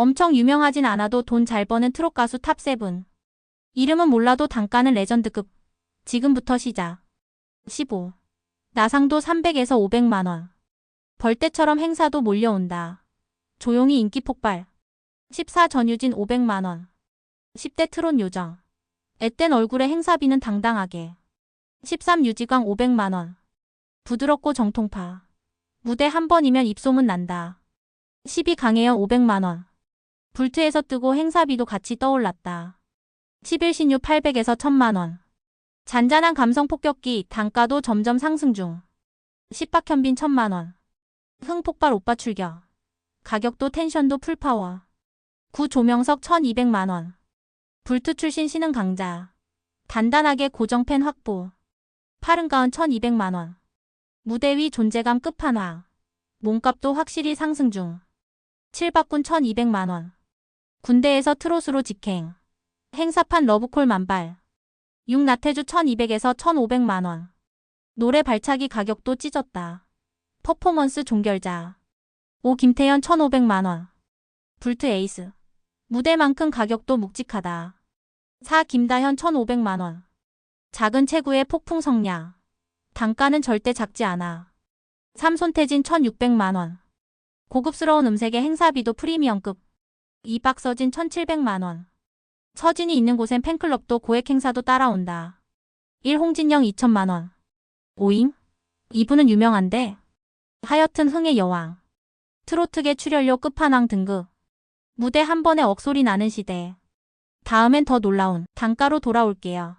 엄청 유명하진 않아도 돈 잘 버는 트롯 가수 탑7. 이름은 몰라도 단가는 레전드급. 지금부터 시작. 15. 나상도 300에서 500만원. 벌떼처럼 행사도 몰려온다. 조용히 인기 폭발. 14. 전유진 500만원. 10대 트롯 요정. 앳된 얼굴에 행사비는 당당하게. 13. 유지광 500만원. 부드럽고 정통파. 무대 한 번이면 입소문 난다. 12. 강혜연 500만원. 불트에서 뜨고 행사비도 같이 떠올랐다. 11. 신유 800에서 1000만원. 잔잔한 감성 폭격기 단가도 점점 상승 중. 10. 박현빈 1000만원. 흥폭발 오빠 출격. 가격도 텐션도 풀파워. 9. 조명석 1200만원. 불트 출신 신흥 강자. 단단하게 고정팬 확보. 파른가은 1200만원. 무대 위 존재감 끝판왕. 몸값도 확실히 상승 중. 7박군 1200만원. 군대에서 트롯으로 직행. 행사판 러브콜 만발. 6 나태주 1200에서 1500만원. 노래 발차기 가격도 찢었다. 퍼포먼스 종결자. 5 김태현 1500만원. 불트 에이스. 무대만큼 가격도 묵직하다. 4 김다현 1500만원. 작은 체구의 폭풍 성량. 단가는 절대 작지 않아. 3 손태진 1600만원. 고급스러운 음색의 행사비도 프리미엄급. 2 박서진 1700만원. 서진이 있는 곳엔 팬클럽도 고액 행사도 따라온다. 1 홍진영 2천만원. 오잉? 이분은 유명한데? 하여튼 흥의 여왕. 트로트계 출연료 끝판왕 등급. 무대 한 번에 억소리 나는 시대. 다음엔 더 놀라운 단가로 돌아올게요.